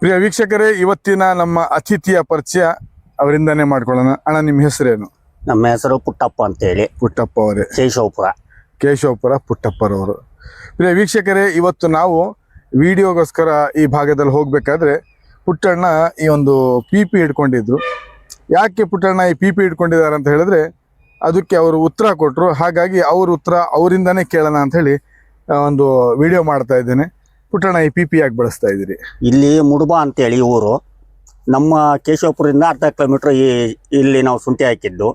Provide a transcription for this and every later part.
ಪ್ರಿಯ ವೀಕ್ಷಕರೇ ಇವತ್ತಿನ ನಮ್ಮ ಅತಿಥಿಯ ಪರಿಚಯ ಅವರಿಂದನೇ ಮಾಡ್ಕೊಳ್ಳೋಣ. ಅಣ್ಣ ನಿಮ್ಮ ಹೆಸರೇನು? ನಮ್ಮ ಹೆಸರು ಪುಟ್ಟಪ್ಪ ಅಂತೇಳಿ. ಪುಟ್ಟಪ್ಪ ಅವರೇ. ಕೇಶವಪುರ. ಕೇಶವಪುರ ಪುಟ್ಟಪ್ಪರವರು. ಪ್ರಿಯ ವೀಕ್ಷಕರೇ ಇವತ್ತು ನಾವು ವಿಡಿಯೋಗೋಸ್ಕರ ಈ ಭಾಗದಲ್ಲಿ ಹೋಗಬೇಕಾದ್ರೆ ಪುಟ್ಟಣ್ಣ ಈ ಒಂದು ಪಿ ಪಿ ಹಿಡ್ಕೊಂಡಿದ್ರು. ಯಾಕೆ ಪುಟ್ಟಣ್ಣ ಈ ಪಿ ಪಿ ಹಿಡ್ಕೊಂಡಿದ್ದಾರೆ ಅಂತ ಹೇಳಿದ್ರೆ ಅದಕ್ಕೆ ಅವರು ಉತ್ತರ ಕೊಟ್ಟರು ಹಾಗಾಗಿ ಅವ್ರ ಉತ್ತರ ಅವರಿಂದನೇ ಕೇಳೋಣ ಅಂತ ಹೇಳಿ ಒಂದು ವಿಡಿಯೋ ಮಾಡ್ತಾ ಇದ್ದೇನೆ. ಪುಟ್ಟಣ್ಣ ಈ ಪಿ ಪಿ ಆಗಿ ಬಳಸ್ತಾ ಇದ್ದೀರಿ. ಇಲ್ಲಿ ಮುಡುಬ ಅಂತೇಳಿ ಊರು. ನಮ್ಮ ಕೇಶವಪುರದಿಂದ ಅರ್ಧ ಕಿಲೋಮೀಟ್ರ್ ಈ ಇಲ್ಲಿ ನಾವು ಶುಂಠಿ ಹಾಕಿದ್ದು.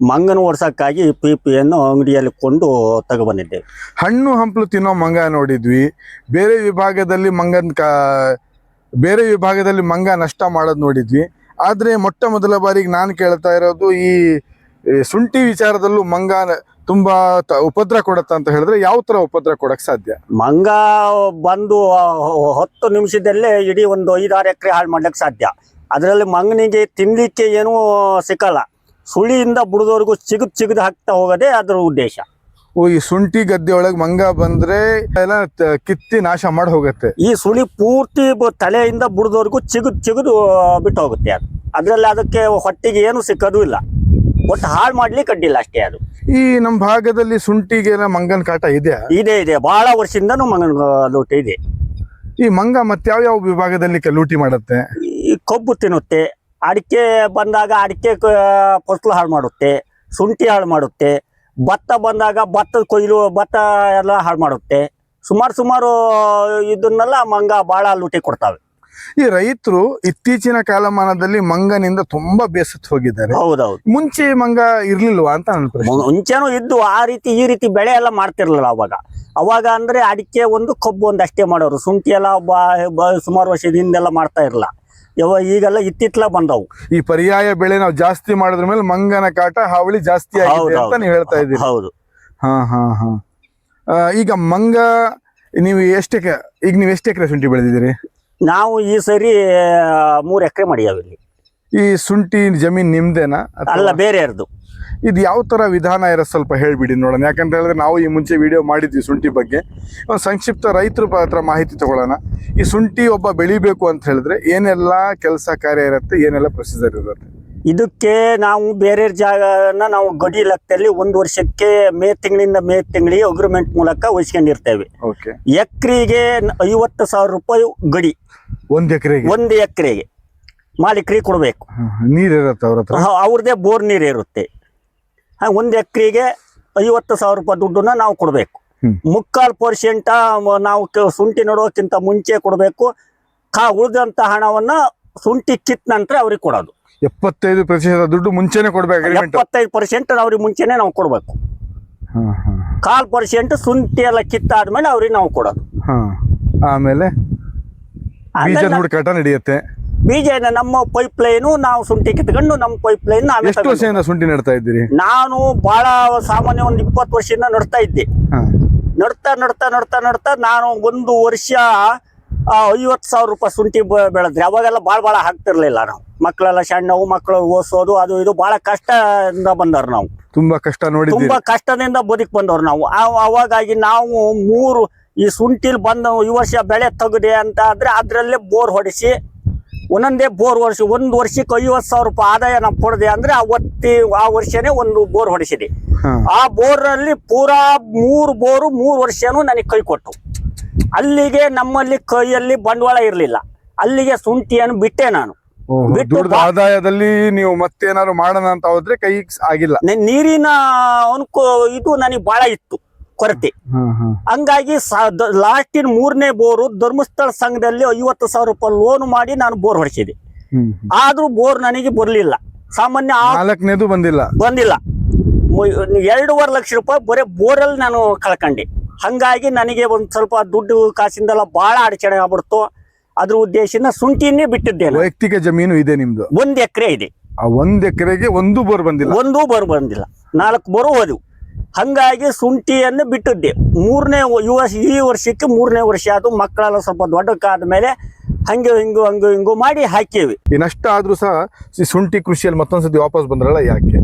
ಮಂಗನ ಓಡ್ಸೋಕ್ಕಾಗಿ ಪಿ ಪಿಯನ್ನು ಅಂಗಡಿಯಲ್ಲಿ ಕೊಂಡು ತಗೊಬಂದಿದ್ದೇವೆ. ಹಣ್ಣು ಹಂಪಲು ತಿನ್ನೋ ಮಂಗ ನೋಡಿದ್ವಿ. ಬೇರೆ ವಿಭಾಗದಲ್ಲಿ ಮಂಗನ ಕಾ ಬೇರೆ ವಿಭಾಗದಲ್ಲಿ ಮಂಗ ನಷ್ಟ ಮಾಡೋದು ನೋಡಿದ್ವಿ. ಆದರೆ ಮೊಟ್ಟ ಮೊದಲ ಬಾರಿಗೆ ನಾನು ಕೇಳ್ತಾ ಇರೋದು ಈ ಈ ಶುಂಠಿ ವಿಚಾರದಲ್ಲೂ ಮಂಗ ತುಂಬಾ ಉಪದ್ರ ಕೊಡತ್ತ ಅಂತ ಹೇಳಿದ್ರೆ ಯಾವ ತರ ಉಪದ್ರ ಕೊಡಕ್ ಸಾಧ್ಯ? ಮಂಗ ಬಂದು ಹತ್ತು ನಿಮಿಷದಲ್ಲೇ ಇಡೀ ಒಂದು ಐದಾರು ಎಕರೆ ಹಾಳು ಮಾಡ್ಲಿಕ್ಕೆ ಸಾಧ್ಯ. ಅದರಲ್ಲಿ ಮಂಗನಿಗೆ ತಿನ್ಲಿಕ್ಕೆ ಏನೂ ಸಿಕ್ಕಲ್ಲ. ಸುಳಿಯಿಂದ ಬುಡದವರೆಗೂ ಚಿಗದ್ ಚಿಗದ್ ಹಾಕ್ತಾ ಹೋಗೋದೇ ಅದರ ಉದ್ದೇಶ. ಓ ಈ ಶುಂಠಿ ಗದ್ದೆ ಒಳಗೆ ಮಂಗ ಬಂದ್ರೆ ಎಲ್ಲ ಕಿತ್ತಿ ನಾಶ ಮಾಡಿ ಹೋಗುತ್ತೆ. ಈ ಸುಳಿ ಪೂರ್ತಿ ತಲೆಯಿಂದ ಬುಡದವರೆಗೂ ಚಿಗುದ್ ಚಿಗುದು ಬಿಟ್ಟು ಹೋಗುತ್ತೆ ಅದು. ಅದರಲ್ಲಿ ಅದಕ್ಕೆ ಹೊಟ್ಟಿಗೆ ಏನು ಸಿಕ್ಕೋದು ಇಲ್ಲ. ಒಟ್ಟು ಹಾಳು ಮಾಡ್ಲಿಕ್ಕೆ ಕಡ್ಡಿಲ್ಲ ಅಷ್ಟೇ ಅದು. ಈ ನಮ್ಮ ಭಾಗದಲ್ಲಿ ಸುಂಟಿಗೆ ಮಂಗನ ಕಾಟ ಇದೆ? ಇದೆ ಇದೆ. ಬಹಳ ವರ್ಷದಿಂದನೂ ಮಂಗನ ಲೂಟ ಇದೆ. ಈ ಮಂಗ ಮತ್ತೆ ಯಾವ ಯಾವ ವಿಭಾಗದಲ್ಲಿ ಲೂಟಿ ಮಾಡುತ್ತೆ? ಈ ಕಬ್ಬು ತಿನ್ನುತ್ತೆ ಅಡಿಕೆ ಬಂದಾಗ ಅಡಿಕೆ ಫಸಲು ಹಾಳು ಮಾಡುತ್ತೆ ಶುಂಠಿ ಹಾಳು ಮಾಡುತ್ತೆ ಭತ್ತ ಬಂದಾಗ ಭತ್ತದ ಕೊಯ್ಲು ಭತ್ತ ಎಲ್ಲ ಹಾಳು ಮಾಡುತ್ತೆ. ಸುಮಾರು ಸುಮಾರು ಇದನ್ನೆಲ್ಲ ಮಂಗ ಬಹಳ ಲೂಟಿ ಕೊಡ್ತಾವೆ. ಈ ರೈತರು ಇತ್ತೀಚಿನ ಕಾಲಮಾನದಲ್ಲಿ ಮಂಗನಿಂದ ತುಂಬಾ ಬೇಸತ್ತು ಹೋಗಿದ್ದಾರೆ. ಹೌದೌದು. ಮುಂಚೆ ಮಂಗ ಇರ್ಲಿಲ್ವಾ ಅಂತ ಅನ್ಕೊಂಡು ಮುಂಚೆನೂ ಇದ್ದು ಆ ರೀತಿ ಈ ರೀತಿ ಬೆಳೆ ಎಲ್ಲ ಮಾಡ್ತಿರ್ಲಿಲ್ಲ ಅವಾಗ. ಅವಾಗ ಅಂದ್ರೆ ಅಡಿಕೆ ಒಂದು ಕಬ್ಬು ಒಂದು ಅಷ್ಟೇ ಮಾಡೋರು. ಶುಂಠಿ ಎಲ್ಲ ಬಾ- ಬ- ಸುಮಾರು ವರ್ಷದಿಂದೆಲ್ಲ ಮಾಡ್ತಾ ಇರಲಿಲ್ಲ. ಯಾವ ಈಗೆಲ್ಲ ಇತ್ತಿತ್ಲ ಬಂದವು. ಈ ಪರ್ಯಾಯ ಬೆಳೆ ನಾವು ಜಾಸ್ತಿ ಮಾಡಿದ್ರ ಮೇಲೆ ಮಂಗನ ಕಾಟ ಹಾವಳಿ ಜಾಸ್ತಿ ಆಗಿದೆ ಅಂತ ನೀವು ಹೇಳ್ತಾ ಇದ್ದೀರಿ. ಹೌದು. ಹಾ ಹಾ ಹಾ. ಈಗ ಮಂಗ ನೀವು ಎಷ್ಟೇ ಈಗ ನೀವು ಎಷ್ಟೇ ಎಕರೆ ಶುಂಠಿ ಬೆಳೆದಿದ್ದೀರಿ? ನಾವು ಈ ಸರಿ ಮೂರು ಎಕರೆ ಮಾಡಿಯಾವ ಇಲ್ಲಿ. ಈ ಶುಂಠಿ ಜಮೀನ್ ನಿಮ್ದೇನಾ? ಅಲ್ಲ ಬೇರೆ ಇರ್ದು ಇದು ಯಾವ ತರ ವಿಧಾನ ಇರೋ ಸ್ವಲ್ಪ ಹೇಳಿಬಿಡಿ ನೋಡೋಣ. ಯಾಕಂತ ಹೇಳಿದ್ರೆ ನಾವು ಈ ಮುಂಚೆ ವಿಡಿಯೋ ಮಾಡಿದ್ವಿ ಶುಂಠಿ ಬಗ್ಗೆ. ಒಂದು ಸಂಕ್ಷಿಪ್ತ ರೈತರ ಹತ್ರ ಮಾಹಿತಿ ತಗೊಳ್ಳೋಣ. ಈ ಶುಂಠಿ ಒಬ್ಬ ಬೆಳಿಬೇಕು ಅಂತ ಹೇಳಿದ್ರೆ ಏನೆಲ್ಲ ಕೆಲಸ ಕಾರ್ಯ ಇರುತ್ತೆ ಏನೆಲ್ಲ ಪ್ರೊಸೀಜರ್ ಇರುತ್ತೆ? ಇದಕ್ಕೆ ನಾವು ಬೇರೆ ಜಾಗನ ನಾವು ಗಡಿ ಲೆಕ್ಕದಲ್ಲಿ ಒಂದು ವರ್ಷಕ್ಕೆ ಮೇ ತಿಂಗಳಿಂದ ಮೇ ತಿಂಗಳಿಗೆ ಅಗ್ರಿಮೆಂಟ್ ಮೂಲಕ ವಹಿಸ್ಕೊಂಡಿರ್ತೇವೆ ಓಕೆ ಎಕರೆಗೆ ಐವತ್ತು ಸಾವಿರ ರೂಪಾಯಿ ಗಡಿ. ಒಂದ್ ಎಕರೆಗೆ? ಒಂದು ಎಕರೆಗೆ. ಮಾಲೀಕರಿಗೆ ಕೊಡಬೇಕು. ನೀರ್ ಇರತ್ತೆ ಅವ್ರ ಹತ್ರ? ಅವ್ರದ್ದೇ ಬೋರ್ ನೀರು ಇರುತ್ತೆ. ಹಾಂ ಒಂದು ಎಕರೆಗೆ ಐವತ್ತು ಸಾವಿರ ರೂಪಾಯಿ ದುಡ್ಡನ್ನ ನಾವು ಕೊಡಬೇಕು. ಮುಕ್ಕಾಲು ಪರ್ಸೆಂಟ ನಾವು ಕ- ಶುಂಠಿ ನೆಡೋಕ್ಕಿಂತ ಮುಂಚೆ ಕೊಡಬೇಕು. ಕಾ ಉಳಿದಂಥ ಹಣವನ್ನ ಶುಂಠಿ ಕಿತ್ ನಂತರ ಅವ್ರಿಗೆ ಕೊಡೋದು. ಎಪ್ಪತ್ತೈದು ಪ್ರತಿಶತ ದುಡ್ಡು ಮುಂಚೆನೆ ಕೊಡ್ಬೇಕು ಎಪ್ಪತ್ತೈದು ಪರ್ಸೆಂಟ್ ಅವ್ರಿಗೆ ಮುಂಚೆನೆ ನಾವು ಕೊಡ್ಬೇಕು. ಕಾಲ್ ಪರ್ಸೆಂಟ್ ಶುಂಠಿ ಎಲ್ಲ ಕಿತ್ತಾದ್ಮೇಲೆ ಅವ್ರಿಗೆ ನಾವು ಕೊಡೋದು. ಆಮೇಲೆ ಬೀಜ ಹುಡುಕಾಟ ನಡೆಯುತ್ತೆ. ಬೀಜ ನಮ್ಮ ಪೈಪ್ ಲೈನು ನಾವು ಶುಂಠಿ ಕಿತ್ಕೊಂಡು ನಮ್ಮ ಪೈಪ್ ಲೈನ್ ಎಷ್ಟು ವರ್ಷದಿಂದ ಶುಂಠಿ ನಡ್ತಾ ಇದ್ದೀರಿ? ನಾನು ಬಹಳ ಸಾಮಾನ್ಯ ಒಂದು ಇಪ್ಪತ್ತು ವರ್ಷದಿಂದ ನಡ್ತಾ ಇದ್ದೆ. ನಡ್ತಾ ನಡ್ತಾ ನಡ್ತಾ ನಡ್ತಾ ನಾನು ಒಂದು ವರ್ಷ ಐವತ್ತು ಸಾವಿರ ರೂಪಾಯಿ ಶುಂಠಿ ಬೆಳೆದ್ರಿ ಅವಾಗೆಲ್ಲ ಭಾಳ ಭಾಳ ಹಾಕ್ತಿರ್ಲಿಲ್ಲ ನಾವು. ಮಕ್ಕಳೆಲ್ಲ ಸಣ್ಣವು ಮಕ್ಕಳು ಓದಿಸೋದು ಅದು ಇದು ಭಾಳ ಕಷ್ಟದಿಂದ ಬಂದವ್ರು ನಾವು. ತುಂಬಾ ಕಷ್ಟ ನೋಡಿ ತುಂಬಾ ಕಷ್ಟದಿಂದ ಬದುಕ್ ಬಂದವ್ರು ನಾವು. ಅವಾಗಾಗಿ ನಾವು ಮೂರು ಈ ಶುಂಠಿಲ್ ಬಂದ ಈ ವರ್ಷ ಬೆಳೆ ತೆಗದೆ ಅಂತ ಆದ್ರೆ ಅದ್ರಲ್ಲೇ ಬೋರ್ ಹೊಡಿಸಿ ಒಂದೊಂದೇ ಬೋರ್ ವರ್ಷ ಒಂದು ವರ್ಷಕ್ಕೆ ಐವತ್ತು ಸಾವಿರ ರೂಪಾಯಿ ಆದಾಯ ನಾವು ಕೊಡದೆ ಅಂದ್ರೆ ಅವತ್ತಿ ಆ ವರ್ಷನೇ ಒಂದು ಬೋರ್ ಹೊಡಿಸಿದೆ ಆ ಬೋರ್ ಅಲ್ಲಿ ಪೂರಾ ಮೂರು ಬೋರು ಮೂರು ವರ್ಷನೂ ನನಗೆ ಕೈ ಕೊಟ್ಟು ಅಲ್ಲಿಗೆ ನಮ್ಮಲ್ಲಿ ಕೈಯಲ್ಲಿ ಬಂಡವಾಳ ಇರಲಿಲ್ಲ. ಅಲ್ಲಿಗೆ ಶುಂಠಿಯನ್ನು ಬಿಟ್ಟೆ ನಾನು. ಬಿಟ್ಟು ಆದಾಯದಲ್ಲಿ ನೀವು ಮತ್ತೇನಾದ್ರು ಮಾಡೋಣ ಅಂತ ಹೋದ್ರೆ ಕೈ ಆಗಿಲ್ಲ. ನೆ- ನೀರಿನ ಅನುಕೂ ಇದು ನನಗೆ ಬಹಳ ಇತ್ತು ಕೊರತೆ. ಹಂಗಾಗಿ ಲಾಸ್ಟಿನ ಮೂರನೇ ಬೋರು ಧರ್ಮಸ್ಥಳ ಸಂಘದಲ್ಲಿ ಐವತ್ತು ಸಾವಿರ ರೂಪಾಯಿ ಲೋನ್ ಮಾಡಿ ನಾನು ಬೋರ್ ಹೊಡಿಸಿದೆ. ಆದ್ರೂ ಬೋರ್ ನನಗೆ ಬರ್ಲಿಲ್ಲ. ಸಾಮಾನ್ಯ ಆ- ನಾಲ್ಕನೇದು ಬಂದಿಲ್ಲ. ಬಂದಿಲ್ಲ. ಮು- ಎರಡೂವರೆ ಲಕ್ಷ ರೂಪಾಯಿ ಬರೀ ಬೋರಲ್ಲಿ ನಾನು ಕಳ್ಕೊಂಡೆ. ಹಂಗಾಗಿ ನನಗೆ ಒಂದು ಸ್ವಲ್ಪ ದುಡ್ಡು ಕಾಸಿಂದೆಲ್ಲ ಬಹಳ ಅಡಚಣೆ ಆಗ್ಬಿಡ್ತು. ಅದ್ರ ಉದ್ದೇಶನ ಶುಂಠಿನೇ ಬಿಟ್ಟಿದ್ದೇನೆ. ವೈಯಕ್ತಿಕ ಜಮೀನು ಇದೆ ನಿಮ್ದು? ಒಂದ್ ಎಕರೆ ಇದೆ. ಆ ಒಂದ್ ಎಕರೆಗೆ ಒಂದು ಬೋರ್ ಬಂದಿಲ್ಲ? ಒಂದೂ ಬೋರ್ ಬಂದಿಲ್ಲ. ನಾಲ್ಕು ಬೋರು ಹೋದವು. ಹಂಗಾಗಿ ಶುಂಠಿಯನ್ನು ಬಿಟ್ಟಿದ್ದೆ. ಮೂರನೇ ಈ ವರ್ಷ ಈ ವರ್ಷಕ್ಕೆ ಮೂರನೇ ವರ್ಷ ಅದು ಮಕ್ಕಳೆಲ್ಲ ಸ್ವಲ್ಪ ದೊಡ್ಡಕ್ಕಾದ ಮೇಲೆ ಹಂಗೆ ಹಿಂಗು ಹಂಗು ಹಿಂಗು ಮಾಡಿ ಹಾಕೀವಿ. ಈ ನಷ್ಟ ಆದ್ರೂ ಸಹ ಈ ಶುಂಠಿ ಕೃಷಿಯಲ್ಲಿ ಮತ್ತೊಂದ್ಸತಿ ವಾಪಸ್ ಬಂದ್ರಲ್ಲ ಯಾಕೆ?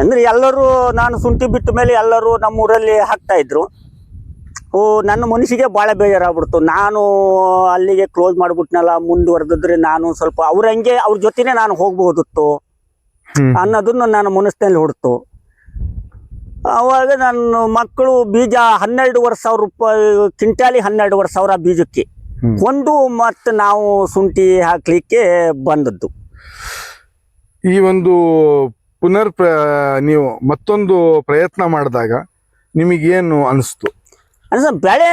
ಅಂದ್ರೆ ಎಲ್ಲರೂ ನಾನು ಶುಂಠಿ ಬಿಟ್ಟ ಮೇಲೆ ಎಲ್ಲರೂ ನಮ್ಮೂರಲ್ಲಿ ಹಾಕ್ತಾ ಇದ್ರು. ನನ್ನ ಮನಸ್ಸಿಗೆ ಭಾಳ ಬೇಜಾರಾಗ್ಬಿಡ್ತು. ನಾನು ಅಲ್ಲಿಗೆ ಕ್ಲೋಸ್ ಮಾಡ್ಬಿಟ್ನಲ್ಲ ಮುಂದುವರೆದಿದ್ರೆ ನಾನು ಸ್ವಲ್ಪ ಅವ್ರ ಹಂಗೆ ಅವ್ರ ಜೊತೆನೆ ನಾನು ಹೋಗ್ಬಹುದಿತ್ತು ಅನ್ನೋದನ್ನ ನನ್ನ ಮನಸ್ಸಿನಲ್ಲಿ ಹೊಡ್ತು. ಅವಾಗ ನನ್ನ ಮಕ್ಕಳು ಬೀಜ ಹನ್ನೆರಡುವರೆ ಸಾವಿರ ರೂಪಾಯಿ ಕಿಂಟಾಲಿ ಹನ್ನೆರಡುವರೆ ಸಾವಿರ ಬೀಜಕ್ಕೆ. ಒಂದು ಮತ್ತು ನಾವು ಶುಂಠಿ ಹಾಕ್ಲಿಕ್ಕೆ ಬಂದದ್ದು. ಈ ಒಂದು ಪುನರ್ ಪ್ರ ನೀವು ಮತ್ತೊಂದು ಪ್ರಯತ್ನ ಮಾಡಿದಾಗ ನಿಮಗೇನು ಅನಿಸ್ತು? ಅಂದ್ರೆ ಬೆಳೆ,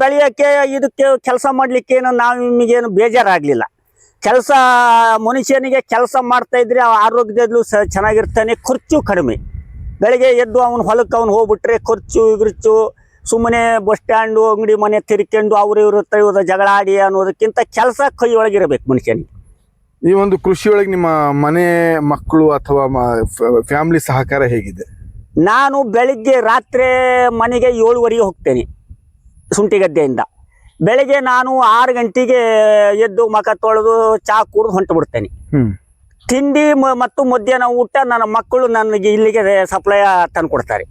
ಬೆಳೆಯೋಕ್ಕೆ, ಇದಕ್ಕೆ ಕೆಲಸ ಮಾಡ್ಲಿಕ್ಕೆ ಏನು ನಾವು ನಿಮಗೇನು ಬೇಜಾರಾಗಲಿಲ್ಲ. ಕೆಲಸ, ಮನುಷ್ಯನಿಗೆ ಕೆಲಸ ಮಾಡ್ತಾ ಇದ್ರೆ ಆರೋಗ್ಯದಲ್ಲೂ ಸ ಚೆನ್ನಾಗಿರ್ತಾನೆ, ಖರ್ಚು ಕಡಿಮೆ. ಬೆಳಗ್ಗೆ ಎದ್ದು ಅವನು ಹೊಲಕ್ಕೆ ಅವ್ನು ಹೋಗ್ಬಿಟ್ರೆ ಖರ್ಚು ಗಿರ್ಚು ಸುಮ್ಮನೆ ಬಸ್ ಸ್ಟ್ಯಾಂಡು, ಅಂಗಡಿ ಮನೆ ತಿರ್ಕೊಂಡು ಅವ್ರು ಇವ್ರ ಇವ್ರ ಜಗಳ ಆಡಿ ಅನ್ನೋದಕ್ಕಿಂತ ಕೆಲಸ ಕೈ ಒಳಗಿರಬೇಕು ಮನುಷ್ಯನಿಗೆ. ಈ ಒಂದು ಕೃಷಿಯೊಳಗೆ ನಿಮ್ಮ ಮನೆ ಮಕ್ಕಳು ಅಥವಾ ಫ್ಯಾಮಿಲಿ ಸಹಕಾರ ಹೇಗಿದೆ? ನಾನು ಬೆಳಿಗ್ಗೆ ರಾತ್ರಿ ಮನೆಗೆ ಏಳುವರೆಗೆ ಹೋಗ್ತೇನೆ ಶುಂಠಿ ಗದ್ದೆಯಿಂದ ಬೆಳಿಗ್ಗೆ ನಾನು ಆರು ಗಂಟೆಗೆ ಎದ್ದು ಮಕ ತೊಳೆದು ಚಾ ಕುಡಿದು ಹೊಂಟು ಬಿಡ್ತೇನೆ. ತಿಂಡಿ ಮತ್ತು ಮಧ್ಯಾಹ್ನ ಊಟ ನನ್ನ ಮಕ್ಕಳು ನನಗೆ ಇಲ್ಲಿಗೆ ಸಪ್ಲೈ ತಂದು ಕೊಡ್ತಾರೆ.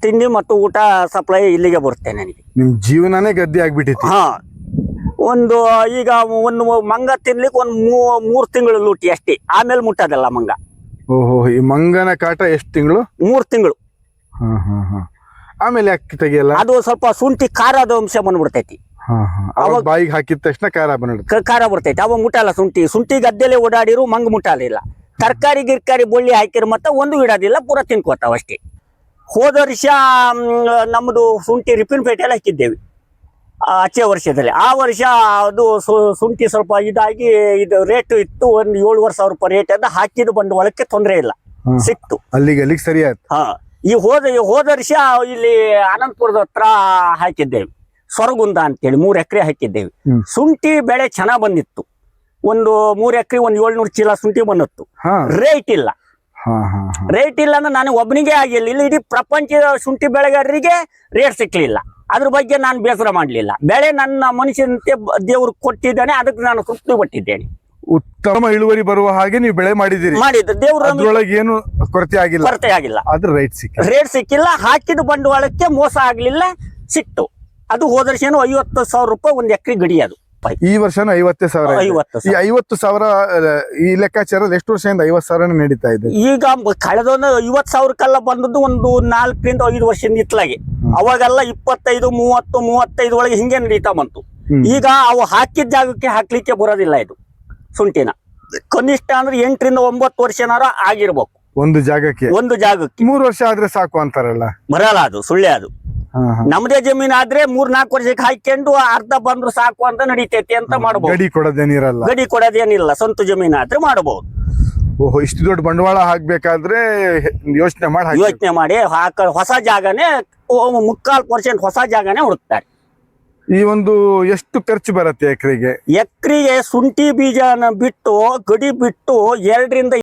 ತಿಂಡಿ ಮತ್ತು ಊಟ ಸಪ್ಲೈ ಇಲ್ಲಿಗೆ ಬರುತ್ತೆ ನನಗೆ. ನಿಮ್ಮ ಜೀವನನೇ ಗದ್ದೆ ಆಗ್ಬಿಟ್ಟಿತ್ತು. ಹಾ. ಒಂದು ಈಗ ಒಂದು ಮಂಗ ತಿನ್ಲಿಕ್ಕೆ ಒಂದು ಮೂರು ತಿಂಗಳು ಲೂಟಿ ಅಷ್ಟೇ. ಆಮೇಲೆ ಮುಟ್ಟೋದಲ್ಲ ಮಂಗ. ಓಹೋ ಈ ಮಂಗನ ಕಾಟ ಎಷ್ಟು ತಿಂಗಳು? ಮೂರು ತಿಂಗಳು. ಹಾ ಹಾ ಹಾ. ಆಮೇಲೆ ಅಕ್ಕಿ ತೆಗಿಯಲ್ಲ? ಅದು ಸ್ವಲ್ಪ ಶುಂಠಿ ಖಾರದ ಅಂಶ ಬಂದ್ಬಿಡ್ತೈತಿ. ಹಾ ಹಾ. ಅವಾಗ ಬಾಯಿಗೆ ಹಾಕಿದ ತಕ್ಷಣ ಖಾರ ಬಂದ್ಬಿಡುತ್ತೆ. ಕ- ಖಾರ ಬರ್ತೈತಿ. ಅವ ಮುಟ್ಟಲ್ಲ ಶುಂಠಿ. ಶುಂಠಿ ಗದ್ದೆಲೆ ಓಡಾಡಿರು ಮಂಗ ಮುಟ್ಟಲಿಲ್ಲ ತರಕಾರಿ ಗಿರ್ಕಾರಿ ಬೊಳ್ಳಿ ಹಾಕಿರ ಮತ್ತೆ ಒಂದು ಇಡೋದಿಲ್ಲ ಪೂರ ತಿನ್ಕೋತಾವ ಅಷ್ಟೇ. ಹೋದ ವರ್ಷ ಮ್, ನಮ್ದು ಶುಂಠಿ ರಿಪಿನ್ ಪೇಟೆಲ್ಲ ಹಾಕಿದ್ದೇವೆ. ಆಚೆ ವರ್ಷದಲ್ಲಿ. ಆ ವರ್ಷ ಅದು ಶುಂಠಿ ಸ್ವಲ್ಪ ಇದಾಗಿ ಇದು ರೇಟ್ ಇತ್ತು ಒಂದು ಏಳುವರೆ ಸಾವಿರ ರೂಪಾಯಿ ರೇಟ್ ಅದ ಹಾಕಿದ ಬಂಡವಾಳಕ್ಕೆ ತೊಂದರೆ ಇಲ್ಲ. ಸಿಕ್ತು. ಅಲ್ಲಿಗೆ ಅಲ್ಲಿಗೆ ಸರಿ ಆಯ್ತು. ಹಾ. ಈ ಹೋದ ಹೋದ ವರ್ಷ ಇಲ್ಲಿ ಅನಂತಪುರದ ಹತ್ರ ಹಾಕಿದ್ದೇವೆ. ಸೊರಗುಂದ ಅಂತೇಳಿ ಮೂರು ಎಕರೆ ಹಾಕಿದ್ದೇವೆ. ಸುಂಟಿ ಶುಂಠಿ ಬೆಳೆ ಚೆನ್ನಾಗ್ ಬಂದಿತ್ತು. ಒಂದು ಮೂರು ಎಕರೆ ಒಂದು ಏಳ್ನೂರು ಚೀಲ ಶುಂಠಿ ಬಂದಿತ್ತು. ರೇಟ್ ಇಲ್ಲ. ರೇಟ್ ಇಲ್ಲ ಅಂದ್ರೆ ನಾನು ಒಬ್ಬನಿಗೆ ಆಗಿಲ್ಲ ಇಲ್ಲಿ ಇಡೀ ಪ್ರಪಂಚದ ಶುಂಠಿ ಬೆಳೆಗಾರರಿಗೆ ರೇಟ್ ಸಿಕ್ಲಿಲ್ಲ. ಅದ್ರ ಬಗ್ಗೆ ನಾನು ಬೇಸರ ಮಾಡಲಿಲ್ಲ. ಬೆಳೆ ನನ್ನ ಮನುಷ್ಯನಂತೆ ದೇವರು ಕೊಟ್ಟಿದ್ದಾನೆ ಅದಕ್ಕೆ ನಾನು ತೃಪ್ತಿ ಪಟ್ಟಿದ್ದೇನೆ ಉತ್ತಮ ಇಳುವರಿ ಬರುವ ಹಾಗೆ ನೀವು ಬೆಳೆ ಮಾಡಿದಿರಿ ಮಾಡಿದ್ದು ದೇವ್ರ ಏನು ಕೊರತೆ ಆಗಿಲ್ಲ. ಕೊರತೆ ಆಗಿಲ್ಲ. ಅದ್ರ ರೇಟ್ ಸಿಕ್ಕ ರೇಟ್ ಸಿಕ್ಕಿಲ್ಲ ಹಾಕಿದ ಬಂಡವಾಳಕ್ಕೆ ಮೋಸ ಆಗ್ಲಿಲ್ಲ ಸಿಕ್ತು. ಅದು ಹೋದ ವರ್ಷನೂ ಐವತ್ತು ಸಾವಿರ ರೂಪಾಯಿ ಒಂದು ಎಕರೆ ಗಡಿ ಅದು. ಈ ವರ್ಷನೂ ಐವತ್ತೇ ಸಾವಿರ. ಐವತ್ತು ಈ ಐವತ್ತು ಸಾವಿರ ಈ ಲೆಕ್ಕಾಚಾರದ ಎಷ್ಟು ವರ್ಷದಿಂದ ಐವತ್ತು ಸಾವಿರ ನಡೀತಾ ಇದೆ? ಈಗ ಕಳೆದ ಕಳೆದೊಂದು ಐವತ್ ಸಾವಿರಕ್ಕೆಲ್ಲ ಬಂದದ್ದು ಒಂದು ನಾಲ್ಕರಿಂದ ಐದು ವರ್ಷದಿಂದ ಇತ್ತಲಾಗಿ ಅವಾಗೆಲ್ಲ ಇಪ್ಪತ್ತೈದು ಮೂವತ್ತು ಮೂವತ್ತೈದು ಒಳಗೆ ಹಿಂಗೆ ನಡೀತಾ ಬಂತು. ಈಗ ಅವು ಹಾಕಿದ ಜಾಗಕ್ಕೆ ಹಾಕ್ಲಿಕ್ಕೆ ಬರೋದಿಲ್ಲ ಇದು ಸುಂಟಿನ ಕನಿಷ್ಠ ಅಂದ್ರೆ ಎಂಟರಿಂದ ಒಂಬತ್ತು ವರ್ಷನಾರ ಆಗಿರ್ಬೇಕು. ಒಂದು ಜಾಗಕ್ಕೆ. ಒಂದು ಜಾಗಕ್ಕೆ. ಮೂರು ವರ್ಷ ಆದ್ರೆ ಸಾಕು ಅಂತಾರಲ್ಲ? ಬರಲ್ಲ ಅದು ಸುಳ್ಳೆ ಅದು. ನಮ್ದೇ ಜಮೀನ್ ಆದ್ರೆ ಮೂರ್ ನಾಲ್ಕು ವರ್ಷಕ್ಕೆ ಹಾಕೊಂಡು ಅರ್ಧ ಬಂದ್ರು ಸಾಕು ಅಂತ ನಡೀತೈತಿ ಅಂತ ಮಾಡಬಹುದು ಗಡಿ ಕೊಡೋದೇನಿರಲ್ಲ. ಗಡಿ ಕೊಡೋದೇನಿಲ್ಲ ಸ್ವಂತ ಜಮೀನ್ ಆದ್ರೆ ಮಾಡಬಹುದು ಓಹೋ ಇಷ್ಟು ದೊಡ್ಡ ಬಂಡವಾಳ ಹಾಕ್ಬೇಕಾದ್ರೆ ಯೋಚನೆ ಮಾಡಿ ಯೋಚನೆ ಮಾಡಿ ಹಾಕ ಹೊಸ ಜಾಗನೇ ಮುಕ್ಕಾಲ್ ಪರ್ಸೆಂಟ್ ಹೊಸ ಜಾಗನೇ ಹುಡುಕ್ತಾರೆ. ಈ ಒಂದು ಎಷ್ಟು ಖರ್ಚು ಬರುತ್ತೆ ಎಕರೆಗೆ? ಎಕರೆಗೆ ಶುಂಠಿ ಬೀಜನ ಬಿಟ್ಟು ಗಡಿ ಬಿಟ್ಟು ಎರಡರಿಂದ